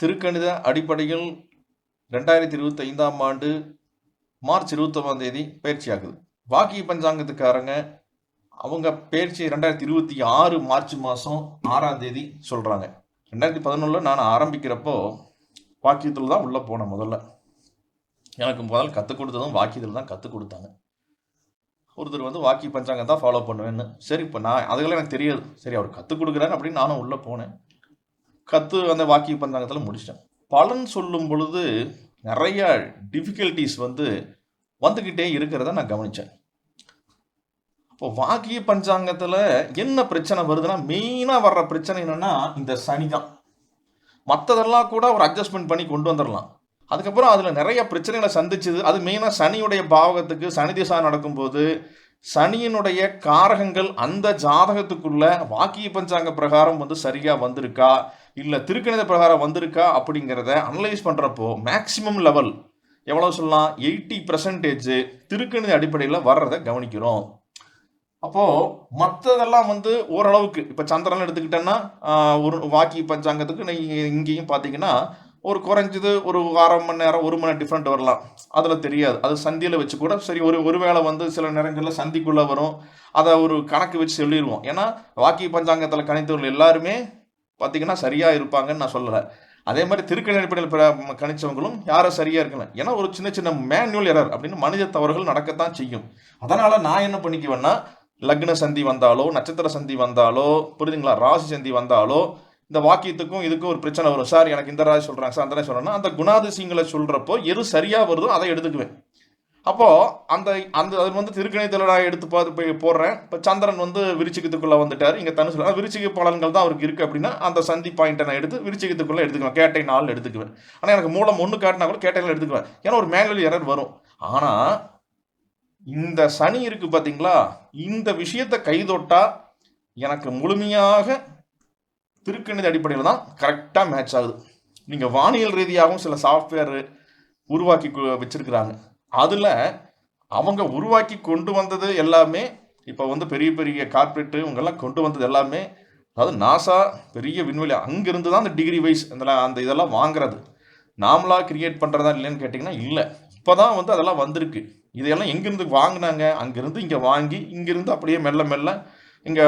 திருக்கணித அடிப்படையில் ரெண்டாயிரத்தி இருபத்தி ஐந்தாம் ஆண்டு மார்ச் இருபத்தொம்பதாம் தேதி பயிற்சி ஆகுது வாக்கிய பஞ்சாங்கத்துக்காரங்க அவங்க பயிற்சி ரெண்டாயிரத்தி இருபத்தி ஆறு மார்ச் மாதம் ஆறாம் தேதி சொல்கிறாங்க ரெண்டாயிரத்தி பதினொன்றில் நான் ஆரம்பிக்கிறப்போ வாக்கியத்தில் தான் உள்ளே போனேன் முதல்ல. எனக்கு முதல்ல கற்றுக் கொடுத்ததும் வாக்கியத்தில் தான் கற்றுக் கொடுத்தாங்க. ஒருத்தர் வந்து வாக்கிய பஞ்சாங்கம் தான் ஃபாலோ பண்ணுவேன்னு. சரி இப்போ நான் அதுக்கெல்லாம் எனக்கு தெரியாது. சரி அவர் கற்றுக் கொடுக்குறாரு அப்படின்னு நானும் உள்ளே போனேன். கற்று அந்த வாக்கிய பஞ்சாங்கத்தில் முடிச்சிட்டேன். பலன் சொல்லும் பொழுது நிறைய டிஃபிகல்ட்டிஸ் வந்து வந்துக்கிட்டே இருக்கிறத நான் கவனித்தேன் இப்போ வாக்கிய பஞ்சாங்கத்தில் என்ன பிரச்சனை வருதுன்னா மெயினாக வர்ற பிரச்சனை என்னென்னா இந்த சனி தான். மற்றதெல்லாம் கூட ஒரு அட்ஜஸ்ட்மெண்ட் பண்ணி கொண்டு வந்துடலாம் அதுக்கப்புறம் அதில் நிறைய பிரச்சனைகளை சந்திச்சுது. அது மெயினாக சனியுடைய பாவகத்துக்கு சனி திசா நடக்கும்போது சனியினுடைய காரகங்கள் அந்த ஜாதகத்துக்குள்ள வாக்கிய பஞ்சாங்க பிரகாரம் வந்து சரியாக வந்திருக்கா? இல்லை திருக்கணித பிரகாரம் வந்திருக்கா அப்படிங்கிறத அனலைஸ் பண்ணுறப்போ மேக்சிமம் லெவல் எவ்வளோ சொல்லலாம்? எயிட்டி பர்சன்டேஜ் திருக்கணித அடிப்படையில் வர்றதை கவனிக்கிறோம். அப்போது மற்றதெல்லாம் வந்து ஓரளவுக்கு இப்போ சந்திரன் எடுத்துக்கிட்டேன்னா ஒரு வாக்கிய பஞ்சாங்கத்துக்கு நீங்கள் இங்கேயும் பார்த்தீங்கன்னா ஒரு குறைஞ்சது ஒரு அரை மணி நேரம் ஒரு மணி நேரம் டிஃப்ரெண்ட் வரலாம். அதில் தெரியாது. அது சந்தியில் வச்சு கூட சரி ஒரு ஒருவேளை வந்து சில நேரங்களில் சந்திக்குள்ளே வரும். அதை ஒரு கணக்கு வச்சு சொல்லிடுவோம் ஏன்னா வாக்கிய பஞ்சாங்கத்தில் கணித்தவர்கள் எல்லாருமே பார்த்தீங்கன்னா சரியாக இருப்பாங்கன்னு நான் சொல்லலை. அதே மாதிரி திருக்கணி அடிப்படையில் கணிச்சவங்களும் யாரும் சரியாக இருக்கலாம் ஏன்னா ஒரு சின்ன சின்ன மேனுவல் எரர் அப்படின்னு மனித தவறுகள் நடக்கத்தான் செய்யும். அதனால் நான் என்ன பண்ணிக்குவேன்னா லக்ன சந்தி வந்தாலோ நட்சத்திர சந்தி வந்தாலோ புரியுதுங்களா? ராசி சந்தி வந்தாலோ இந்த வாக்கியத்துக்கும் இதுக்கும் ஒரு பிரச்சனை வரும். சார் எனக்கு இந்த ராசி சொல்கிறாங்க சார் அந்த ராசி சொல்கிறேன்னா அந்த குணாதிசயங்களை சொல்கிறப்போ எது சரியாக வருதோ அதை எடுத்துக்குவேன். அப்போது அந்த அந்த அது வந்து திருக்கணித்தில் நான் எடுத்து பார்த்து போய் போடுறேன். இப்போ சந்திரன் வந்து விருச்சிகத்துக்குள்ளே வந்துட்டார். இங்கே தனுசு சொல்ல விருச்சிக பலன்கள் தான் அவருக்கு இருக்குது அப்படின்னா அந்த சந்தி பாயிண்ட்டை நான் எடுத்து விருச்சிகத்துக்குள்ளே எடுத்துக்குவேன் கேட்டை நாள் எடுத்துக்குவேன். ஆனால் எனக்கு மூலம் ஒன்று காட்டினா கூட கேட்டையில் எடுத்துக்குவேன். ஏன்னா ஒரு மேனுவல் எரர் வரும். ஆனால் இந்த சனி இருக்குது பார்த்தீங்களா இந்த விஷயத்தை கைதொட்டா எனக்கு முழுமையாக திருக்கணித அடிப்படையில் தான் கரெக்டாக மேட்ச் ஆகுது. நீங்கள் வானியல் ரீதியாகவும் சில சாஃப்ட்வேர் உருவாக்கி கு- அதில் அவங்க உருவாக்கி கொண்டு வந்தது எல்லாமே இப்போ வந்து பெரிய பெரிய கார்ப்பரேட்டு இவங்கெல்லாம் கொண்டு வந்தது எல்லாமே அதாவது நாசா பெரிய விண்வெளி அங்கேருந்து தான் அந்த டிகிரி வைஸ் அந்த அந்த இதெல்லாம் வாங்குறது. நாமளாக கிரியேட் பண்ணுறதா இல்லைன்னு கேட்டிங்கன்னா இல்லை. இப்போ தான் வந்து அதெல்லாம் வந்திருக்கு. இதையெல்லாம் எங்கேருந்து வாங்கினாங்க? அங்கேருந்து இங்கே வாங்கி இங்கேருந்து அப்படியே மெல்ல மெல்ல இங்கே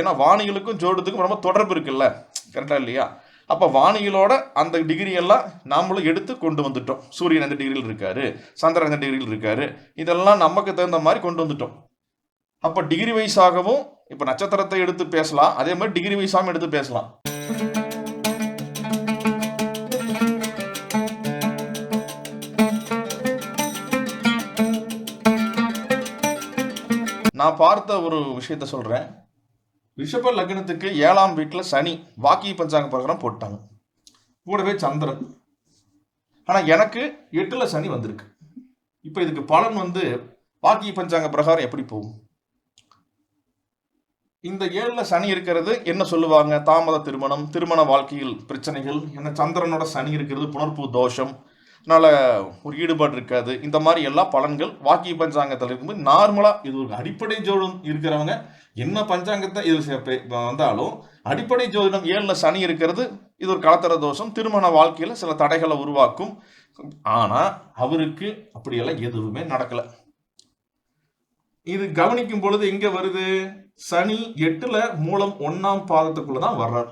ஏன்னா வானிகளுக்கும் ஜோடத்துக்கும் ரொம்ப தொடர்பு இருக்குல்ல? கரெக்டாக இல்லையா? அப்போ வானியலோட அந்த டிகிரி எல்லாம் நாமளும் எடுத்து கொண்டு வந்துட்டோம். சூரியன் எந்த டிகிரியில் இருக்காரு? சந்திரன் எந்த டிகிரியில் இருக்காரு? இதெல்லாம் நமக்கு தகுந்த மாதிரி கொண்டு வந்துட்டோம். அப்போ டிகிரி வைஸாகவும் இப்போ நட்சத்திரத்தை எடுத்து பேசலாம். அதே மாதிரி டிகிரி வைஸாகவும் எடுத்து பேசலாம். நான் பார்த்த ஒரு விஷயத்த சொல்கிறேன் ரிஷப லக்னத்துக்கு ஏழாம் வீட்டில் சனி வாக்கிய பஞ்சாங்க பிரகாரம் போட்டாங்க. கூடவே சந்திரன். ஆனால் எனக்கு எட்டில் சனி வந்திருக்கு. இப்போ இதுக்கு பலன் வந்து வாக்கிய பஞ்சாங்க பிரகாரம் எப்படி போகும்? இந்த ஏழில் சனி இருக்கிறது என்ன சொல்லுவாங்க? தாமத திருமணம் திருமண வாழ்க்கையில் பிரச்சனைகள் என்ன சந்திரனோட சனி இருக்கிறது புணர்ப்பு தோஷம். அதனால் ஒரு ஈடுபாடு இருக்காது இந்த மாதிரி எல்லா பலன்கள் வாக்கிய பஞ்சாங்கத்தில் இருக்கும்போது நார்மலாக இது ஒரு அடிப்படை ஜோடம் இருக்கிறவங்க என்ன பஞ்சாங்கத்தை இது சே- வந்தாலும் அடிப்படை ஜோதிடம் ஏழில் சனி இருக்கிறது இது ஒரு கலத்தர தோஷம் திருமண வாழ்க்கையில் சில தடைகளை உருவாக்கும். ஆனால் அவருக்கு அப்படியெல்லாம் எதுவுமே நடக்கலை. இது கவனிக்கும் பொழுது எங்க வருது? சனி எட்டுல மூலம் ஒன்னாம் பாதத்துக்குள்ள தான் வர்றார்.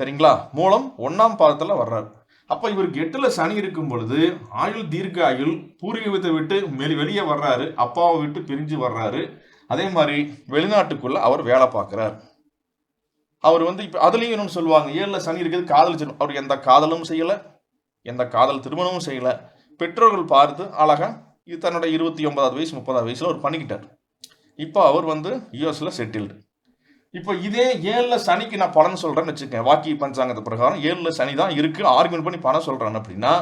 சரிங்களா? மூலம் ஒன்னாம் பாதத்துல வர்றார். அப்போ இவருக்கு எட்டில் சனி இருக்கும் பொழுது ஆயுள் தீர்க்க ஆயுள் பூர்வீகத்தை விட்டு வெளி வெளியே வர்றாரு அப்பாவை விட்டு பிரிஞ்சு வர்றாரு. அதே மாதிரி வெளிநாட்டுக்குள்ள அவர் வேலை பார்க்குறார். அவர் வந்து இப்போ அதுலேயும் இன்னொன்று சொல்லுவாங்க ஏழில் சனி இருக்குது காதலிச்சிடும் அவர் எந்த காதலும் செய்யலை எந்த காதல் திருமணமும் செய்யலை. பெற்றோர்கள் பார்த்து அழகாக இது தன்னோட இருபத்தி ஒன்பதாவது வயசு முப்பதாவது வயசில் அவர் பண்ணிக்கிட்டார். இப்போ அவர் வந்து யூஎஸில் செட்டில்டு இப்போ இதே ஏழில் சனிக்கு நான் பலன் சொல்கிறேன்னு வச்சுக்கேன் வாக்கி பஞ்சாங்கத்து பிரகாரம் ஏழில் சனி தான் இருக்குது ஆர்குமெண்ட் பண்ணி பணம் சொல்கிறேன் அப்படின்னா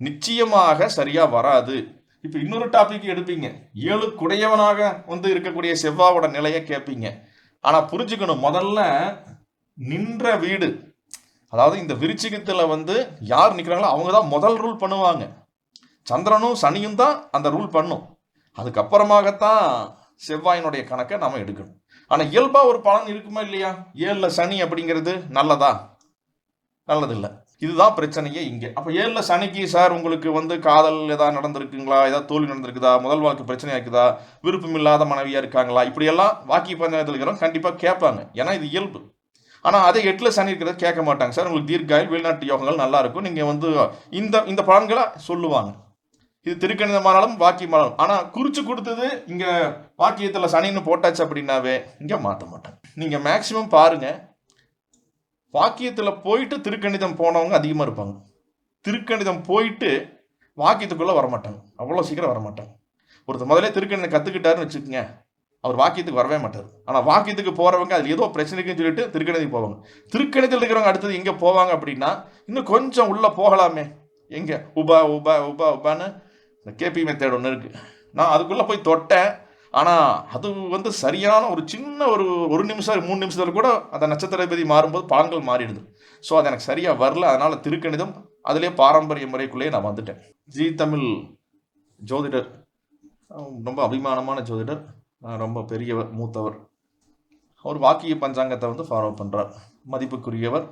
நிச்சயமாக சரியாக வராது. இப்போ இன்னொரு டாபிக் எடுப்பீங்க. ஏழு குடையவனாக வந்து இருக்கக்கூடிய செவ்வாவோட நிலையை கேட்பீங்க ஆனால் புரிஞ்சுக்கணும். முதல்ல நின்ற வீடு. அதாவது இந்த விருச்சிகத்தில் வந்து யார் நிற்கிறாங்களோ அவங்க தான் முதல் ரூல் பண்ணுவாங்க. சந்திரனும் சனியும் தான் அந்த ரூல் பண்ணும். அதுக்கப்புறமாகத்தான் செவ்வாயினுடைய கணக்கை நாம் எடுக்கணும். ஆனால் இயல்பாக ஒரு பலன் இருக்குமா இல்லையா? ஏழில் சனி அப்படிங்கிறது நல்லதா? நல்லதில்லை. இதுதான் பிரச்சனையே இங்கே. அப்போ ஏழில் சனிக்கு சார் உங்களுக்கு வந்து காதல் ஏதாவது நடந்திருக்குங்களா? ஏதாவது தோல்வி நடந்திருக்குதா? முதல் வாழ்க்கை பிரச்சனையாக இருக்குதா விருப்பம் இல்லாத மனைவியாக இருக்காங்களா? இப்படியெல்லாம் வாக்கி பஞ்சாயத்தில் இருக்கிறோம் கண்டிப்பாக கேட்பாங்க. ஏன்னா இது இயல்பு. ஆனால் அதே எட்டில் சனி இருக்கிறத கேட்க மாட்டாங்க. சார் உங்களுக்கு தீர்க்காயில் வெளிநாட்டு யோகங்கள் நல்லா இருக்கும். நீங்கள் வந்து இந்த இந்த பலன்களை சொல்லுவாங்க. இது திருக்கணிதமானாலும் வாக்கியமானாலும். ஆனால் குறிச்சு கொடுத்தது இங்கே வாக்கியத்தில் சனின்னு போட்டாச்சு அப்படின்னாவே இங்கே மாற்ற மாட்டாங்க. நீங்கள் மேக்சிமம் பாருங்க. வாக்கியத்தில் போயிட்டு திருக்கணிதம் போனவங்க அதிகமாக இருப்பாங்க. திருக்கணிதம் போயிட்டு வாக்கியத்துக்குள்ளே வரமாட்டாங்க. அவ்வளோ சீக்கிரம் வரமாட்டாங்க. ஒருத்தர் முதல்ல திருக்கணிதம் கற்றுக்கிட்டாருன்னு வச்சுக்கோங்க. அவர் வாக்கியத்துக்கு வரவே மாட்டார். ஆனால் வாக்கியத்துக்கு போகிறவங்க அதில் ஏதோ பிரச்சனைக்குன்னு சொல்லிட்டு திருக்கணிதம் போவாங்க. திருக்கணிதத்தில் இருக்கிறவங்க அடுத்தது எங்கே போவாங்க அப்படின்னா இன்னும் கொஞ்சம் உள்ளே போகலாமே. எங்கே? உபா உபா உபா உபான்னு இந்த கேபி மெத்தேட் ஒன்று இருக்குது நான் அதுக்குள்ளே போய் தொட்டேன். ஆனால் அது வந்து சரியான ஒரு சின்ன ஒரு ஒரு நிமிஷம் மூணு நிமிஷத்தில் கூட அந்த நட்சத்திரபதி மாறும்போது பழங்கள் மாறிடுது. ஸோ அது எனக்கு சரியாக வரல. அதனால் திருக்கணிதம் அதிலே பாரம்பரிய முறைக்குள்ளேயே நான் வந்துட்டேன். ஜி தமிழ் ஜோதிடர். ரொம்ப அபிமானமான ஜோதிடர். ரொம்ப பெரியவர் மூத்தவர். அவர் வாக்கிய பஞ்சாங்கத்தை வந்து ஃபாலோ பண்ணுறார் மதிப்புக்குரியவர்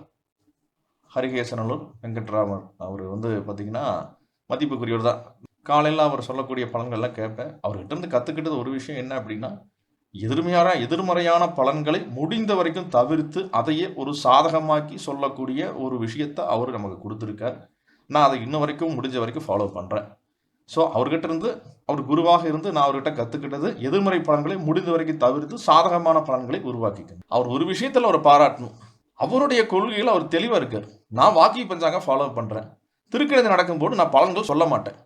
ஹரிகேசனலூர் வெங்கட்ராமன் அவர் வந்து பார்த்திங்கன்னா மதிப்புக்குரியவர் தான். காலையில் அவர் சொல்லக்கூடிய பலன்கள்லாம் கேட்பேன். அவர்கிட்ட இருந்து கற்றுக்கிட்டது ஒரு விஷயம் என்ன அப்படின்னா எதிர்மையான எதிர்மறையான பலன்களை முடிந்த வரைக்கும் தவிர்த்து அதையே ஒரு சாதகமாக்கி சொல்லக்கூடிய ஒரு விஷயத்தை அவர் நமக்கு கொடுத்துருக்கார். நான் அதை இன்ன வரைக்கும் முடிஞ்ச வரைக்கும் ஃபாலோ பண்ணுறேன் ஸோ அவர்கிட்ட இருந்து அவர் குருவாக இருந்து நான் அவர்கிட்ட கற்றுக்கிட்டது எதிர்மறை பலன்களை முடிந்த வரைக்கும் தவிர்த்து சாதகமான பலன்களை உருவாக்கிக்கணும். அவர் ஒரு விஷயத்தில் அவர் பாராட்டணும். அவருடைய கொள்கையில் அவர் தெளிவாக இருக்கார். நான் வாக்கிய பஞ்சாங்க ஃபாலோ பண்ணுறேன் திருக்கணிதம் நடக்கும்போது நான் பலன்கள் சொல்ல மாட்டேன்.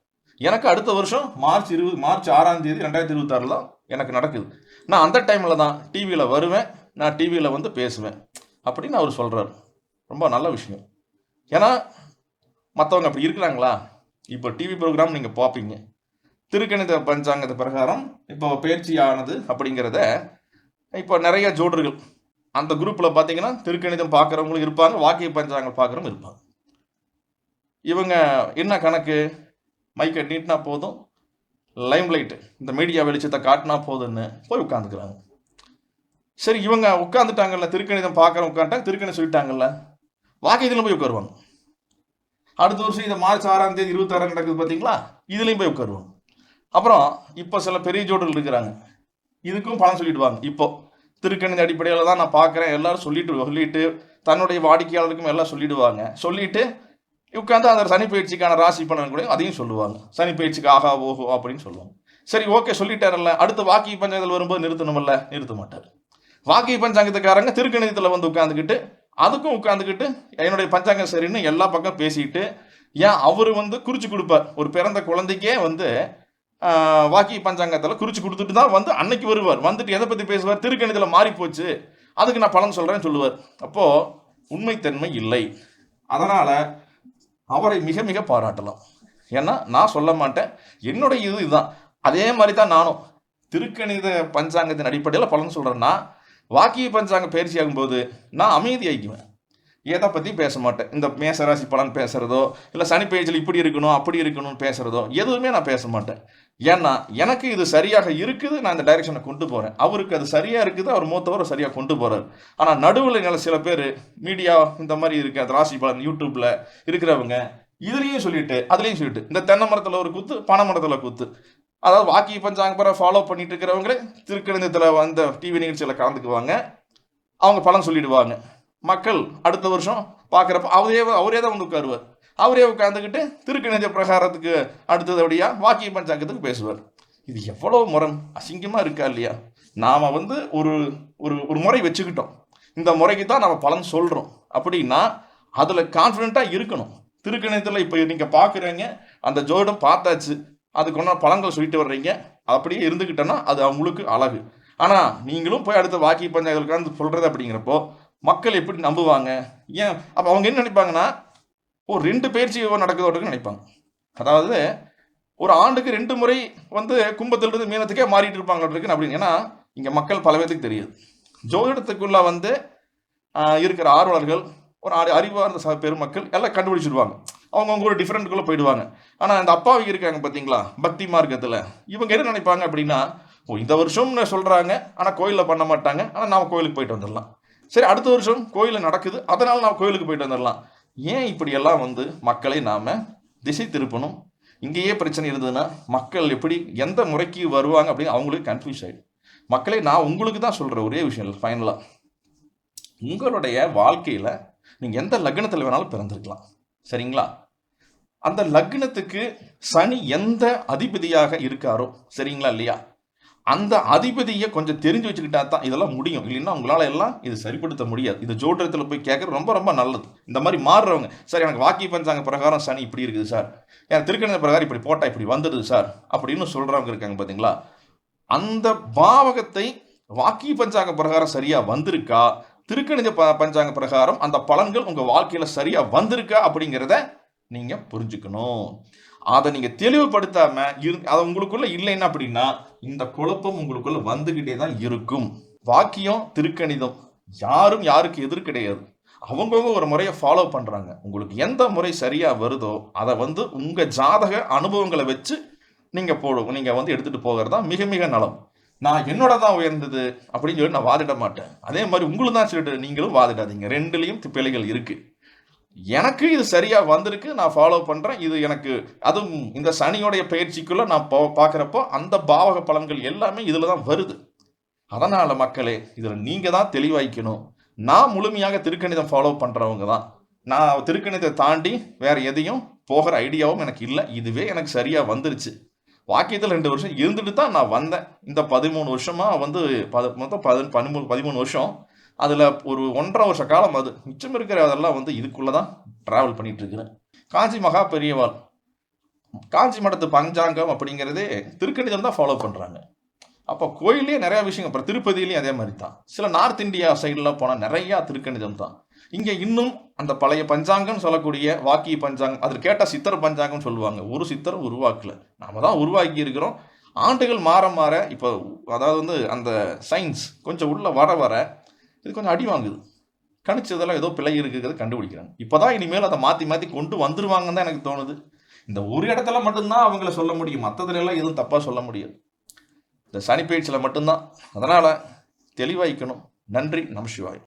எனக்கு அடுத்த வருஷம் மார்ச் இருபது மார்ச் ஆறாம் தேதி ரெண்டாயிரத்தி இருபத்தாறில் தான் எனக்கு நடக்குது. நான் அந்த டைமில் தான் டிவியில் வருவேன் நான் டிவியில் வந்து பேசுவேன் அப்படின்னு அவர் சொல்கிறார் ரொம்ப நல்ல விஷயம். ஏன்னா மற்றவங்க அப்படி இருக்கிறாங்களா? இப்போ டிவி ப்ரோக்ராம் நீங்கள் பார்ப்பீங்க. திருக்கணித பஞ்சாங்கத்து பிரகாரம் இப்போ பயிற்சி ஆனது அப்படிங்கிறத இப்போ நிறைய ஜோடர்கள் அந்த குரூப்பில் பார்த்தீங்கன்னா திருக்கணிதம் பார்க்குறவங்களும் இருப்பாங்க வாக்கிய பஞ்சாங்கம் பார்க்குறவங்க இருப்பாங்க. இவங்க என்ன கணக்கு? மைக்கை நீட்டினா போதும். லைம் லைட்டு இந்த மீடியா வெளிச்சத்தை காட்டினா போதும்னு போய் உட்காந்துக்கிறாங்க சரி இவங்க உட்காந்துட்டாங்கல்ல திருக்கணிதம் பார்க்குற உட்காந்துட்டாங்க திருக்கணி சொல்லிட்டாங்கல்ல வாக்கியத்திலும் போய் உட்காருவாங்க. அடுத்த வருஷம் இந்த மார்ச் ஆறாம் தேதி இருபத்தாறாம் நடக்குது பார்த்தீங்களா இதுலேயும் போய் உட்காருவாங்க. அப்புறம் இப்போ சில பெரிய ஜோடர்கள் இருக்கிறாங்க. இதுக்கும் பலன் சொல்லிடுவாங்க. இப்போ திருக்கணித அடிப்படையில் தான் நான் பார்க்குறேன். எல்லாரும் சொல்லிட்டு சொல்லிட்டு தன்னுடைய வாடிக்கையாளருக்கும் எல்லாம் சொல்லிடுவாங்க. சொல்லிட்டு உட்காந்து அந்த சனி பயிற்சிக்கான ராசி பலன் கூட அதையும் சொல்லுவாங்க. சனி பயிற்சிக்கு ஆகா ஓஹோ அப்படின்னு சொல்லுவாங்க. சரி ஓகே சொல்லிட்டாரல்ல. அடுத்து வாக்கி பஞ்சாங்கத்தில் வரும்போது நிறுத்தணுமல்ல? நிறுத்த மாட்டார். வாக்கி பஞ்சாங்கத்துக்காரங்க திருக்கணிதத்தில் வந்து உட்காந்துக்கிட்டு அதுக்கும் உட்காந்துக்கிட்டு என்னுடைய பஞ்சாங்கம் சரின்னு எல்லா பக்கம் பேசிக்கிட்டு ஏன் அவர் வந்து குறிச்சு கொடுப்பார். ஒரு பிறந்த குழந்தைக்கே வந்து வாக்கி பஞ்சாங்கத்தில் குறிச்சு கொடுத்துட்டு தான் வந்து அன்னைக்கு வருவார். வந்துட்டு எதை பற்றி பேசுவார்? திருக்கணிதத்தில் மாறி போச்சு. அதுக்கு நான் பலன் சொல்கிறேன்னு சொல்லுவார். அப்போது உண்மைத்தன்மை இல்லை. அதனால் அவரை மிக மிக பாராட்டலாம். ஏன்னா நான் சொல்ல மாட்டேன். என்னுடைய இது இதுதான். அதே மாதிரி தான் நானும். திருக்கணித பஞ்சாங்கத்தின் அடிப்படையில் பலன் சொல்கிறேன்னா வாக்கிய பஞ்சாங்கம் பயிற்சி ஆகும்போது நான் அமைதி ஆகிக்குவேன். எதை பற்றி பேச மாட்டேன். இந்த மேசராசி பலன் பேசுகிறதோ இல்லை சனி பயிற்சியில் இப்படி இருக்கணும் அப்படி இருக்கணும்னு பேசுகிறதோ எதுவுமே நான் பேச மாட்டேன். ஏன்னா எனக்கு இது சரியாக இருக்குது நான் இந்த டைரெக்ஷனை கொண்டு போகிறேன் அவருக்கு அது சரியாக இருக்குது அவர் மூத்தவர் சரியாக கொண்டு போகிறார் ஆனால் நடுவில் நல்ல சில பேர் மீடியா இந்த மாதிரி இருக்குது அது ராசி பலன் யூடியூப்பில் இருக்கிறவங்க இதுலேயும் சொல்லிட்டு அதுலேயும் சொல்லிட்டு இந்த தென்னை மரத்தில் ஒரு குத்து பனை மரத்தில் குத்து. அதாவது வாக்கிய பஞ்சாங்கப்பரை ஃபாலோ பண்ணிட்டு இருக்கிறவங்களே திருக்கணிதத்தில் வந்த டிவி நிகழ்ச்சியில் கலந்துக்குவாங்க. அவங்க பலன் சொல்லிடுவாங்க. மக்கள் அடுத்த வருஷம் பார்க்குறப்ப அவரே அவரே தான் வந்து உட்காருவார். அவரே உட்காந்துக்கிட்டு திருக்கணித பிரகாரத்துக்கு அடுத்தபடியாக வாக்கிய பஞ்சாங்கத்துக்கு பேசுவார். இது எவ்வளோ முரண்? அசிங்கமாக இருக்கா இல்லையா? நாம் வந்து ஒரு ஒரு ஒரு முறை வச்சுக்கிட்டோம். இந்த முறைக்கு தான் நம்ம பலன் சொல்கிறோம் அப்படின்னா அதில் கான்ஃபிடென்ட்டாக இருக்கணும். திருக்கணிதத்தில் இப்போ நீங்கள் பார்க்குறீங்க அந்த ஜோடம் பார்த்தாச்சு அதுக்கு ஒன்றா பழங்கள் சொல்லிட்டு வர்றீங்க அப்படியே இருந்துக்கிட்டோன்னா அது அவங்களுக்கு அழகு. ஆனால் நீங்களும் போய் அடுத்த வாக்கிய பஞ்சாயத்தில் உட்காந்து சொல்கிறது அப்படிங்கிறப்போ மக்கள் எப்படி நம்புவாங்க? ஏன்? அப்போ அவங்க என்ன நினைப்பாங்கன்னா ஒரு ரெண்டு பயிற்சி நடக்குதோட்டுக்கு நினைப்பாங்க. அதாவது ஒரு ஆண்டுக்கு ரெண்டு முறை வந்து கும்பத்திலிருந்து மீனத்துக்கே மாறிட்டு இருப்பாங்க அப்படின்னு ஏன்னா இங்கே மக்கள் பல பேத்துக்கு தெரியுது ஜோதிடத்துக்குள்ளே வந்து இருக்கிற ஆர்வலர்கள் ஒரு அறிவார்ந்த ச பெருமக்கள் எல்லாம் கண்டுபிடிச்சிடுவாங்க. அவங்கவுங்க ஒரு டிஃப்ரெண்ட்டுக்குள்ளே போயிடுவாங்க. ஆனால் இந்த அப்பாவிங்க இருக்காங்க பார்த்தீங்களா பக்தி மார்க்கத்தில். இவங்க என்ன நினைப்பாங்க அப்படின்னா ஓ இந்த வருஷம்னு சொல்கிறாங்க ஆனால் கோயிலில் பண்ண மாட்டாங்க. ஆனால் நாம் கோயிலுக்கு போயிட்டு வந்துடலாம். சரி அடுத்த வருஷம் கோயிலில் நடக்குது. அதனால் நான் கோயிலுக்கு போயிட்டு வந்துடலாம் ஏன் இப்படியெல்லாம் வந்து மக்களை நாம் திசை திருப்பணும்? இங்கேயே பிரச்சனை இருந்ததுன்னா மக்கள் எப்படி எந்த முறைக்கு வருவாங்க அப்படின்னு அவங்களுக்கு கன்ஃபியூஸ் ஆகிடும் மக்களே நான் உங்களுக்கு தான் சொல்கிற ஒரே விஷயம் ஃபைனலாக உங்களுடைய வாழ்க்கையில் நீங்கள் எந்த லக்னத்தில் வேணாலும் பிறந்திருக்கலாம். சரிங்களா? அந்த லக்னத்துக்கு சனி எந்த அதிபதியாக இருக்காரோ சரிங்களா இல்லையா? அந்த அதிபதியை கொஞ்சம் தெரிஞ்சு வச்சுக்கிட்டா தான் இதெல்லாம் முடியும். இல்லைன்னா உங்களால் எல்லாம் இது சரிப்படுத்த முடியாது. இது ஜோதிடத்தில் போய் கேட்குறது ரொம்ப ரொம்ப நல்லது. இந்த மாதிரி மாறுறவங்க சார் எனக்கு வாக்கி பஞ்சாங்க பிரகாரம் சனி இப்படி இருக்குது சார். எனக்கு திருக்கணித பிரகாரம் இப்படி போட்டால் இப்படி வந்துடுது சார். அப்படின்னு சொல்கிறவங்க இருக்காங்க பார்த்தீங்களா அந்த பாவகத்தை வாக்கி பஞ்சாங்க பிரகாரம் சரியாக வந்திருக்கா? திருக்கணித ப பஞ்சாங்க பிரகாரம் அந்த பலன்கள் உங்கள் வாழ்க்கையில் சரியாக வந்திருக்கா? அப்படிங்கிறத நீங்கள் புரிஞ்சுக்கணும். அதை நீங்கள் தெளிவுபடுத்தாமல் இரு அது உங்களுக்குள்ளே இல்லைன்னா அப்படின்னா இந்த குழப்பம் உங்களுக்குள்ள வந்துக்கிட்டே தான் இருக்கும். வாக்கியம் திருக்கணிதம் யாரும் யாருக்கு எதிர் கிடையாது. அவங்கவுங்க ஒரு முறையை ஃபாலோ பண்ணுறாங்க உங்களுக்கு எந்த முறை சரியாக வருதோ அதை வந்து உங்கள் ஜாதக அனுபவங்களை வச்சு நீங்கள் போடும் நீங்கள் வந்து எடுத்துகிட்டு போகிறது தான் மிக மிக நலம். நான் என்னோட தான் உயர்ந்தது அப்படின்னு சொல்லி நான் வாதிட மாட்டேன். அதே மாதிரி உங்களும் தான் சொல்லிட்டு நீங்களும் வாதிடாதீங்க. ரெண்டுலேயும் பிழைகள் இருக்குது எனக்கு இது சரியாக வந்திருக்கு நான் ஃபாலோ பண்ணுறேன் இது எனக்கு அதுவும் இந்த சனியோடைய பயிற்சிக்குள்ளே நான் பா பார்க்குறப்போ அந்த பாவக பலன்கள் எல்லாமே இதில் தான் வருது. அதனால் மக்களே இதில் நீங்கள் தான் தெளிவாய்க்கணும். நான் முழுமையாக திருக்கணிதம் ஃபாலோ பண்ணுறவங்க தான். நான் திருக்கணிதத்தை தாண்டி வேறு எதையும் போகிற ஐடியாவும் எனக்கு இல்லை. இதுவே எனக்கு சரியாக வந்துருச்சு. வாக்கியத்தில் ரெண்டு வருஷம் இருந்துட்டு தான் நான் வந்தேன். இந்த பதிமூணு வருஷமாக வந்து பத மொத்தம் பதி பதிமூணு பதிமூணு வருஷம் அதில் ஒரு ஒன்றரை வருஷ காலம் அது மிச்சம் இருக்கிற அதெல்லாம் வந்து இதுக்குள்ளே தான் ட்ராவல் பண்ணிட்டு இருக்கிறேன். காஞ்சி மகா பெரியவாள். காஞ்சி மடத்து பஞ்சாங்கம் அப்படிங்கிறதே திருக்கணிதம் தான் ஃபாலோ பண்ணுறாங்க அப்போ கோயிலே நிறையா விஷயங்கள் அப்புறம் திருப்பதியிலையும் அதே மாதிரி தான் சில நார்த் இந்தியா சைடெலாம் போனால் நிறையா திருக்கணிதம் தான். இங்கே இன்னும் அந்த பழைய பஞ்சாங்கம்னு சொல்லக்கூடிய வாக்கிய பஞ்சாங்கம் அதில் கேட்டால் சித்தர் பஞ்சாங்கம்னு சொல்லுவாங்க. ஒரு சித்தர் உருவாக்கல. நாம தான் உருவாக்கி இருக்கிறோம். ஆண்டுகள் மாற மாற இப்போ அதாவது வந்து அந்த சயின்ஸ் கொஞ்சம் உள்ளே வர வர இது கொஞ்சம் அடி வாங்குது. கணிச்சதெல்லாம் ஏதோ பிழை இருக்குங்கிறது கண்டுபிடிக்கிறாங்க. இப்போதான் இனிமேல் அதை மாற்றி மாற்றி கொண்டு வந்துருவாங்கன்னு தான் எனக்கு தோணுது. இந்த ஒரு இடத்துல மட்டும்தான் அவங்கள சொல்ல முடியும். மற்றதுல எல்லாம் எதுவும் தப்பாக சொல்ல முடியாது. இந்த சனி பயிற்சியில் மட்டும்தான். அதனால் தெளிவாய்க்கணும். நன்றி. நமசிவாய்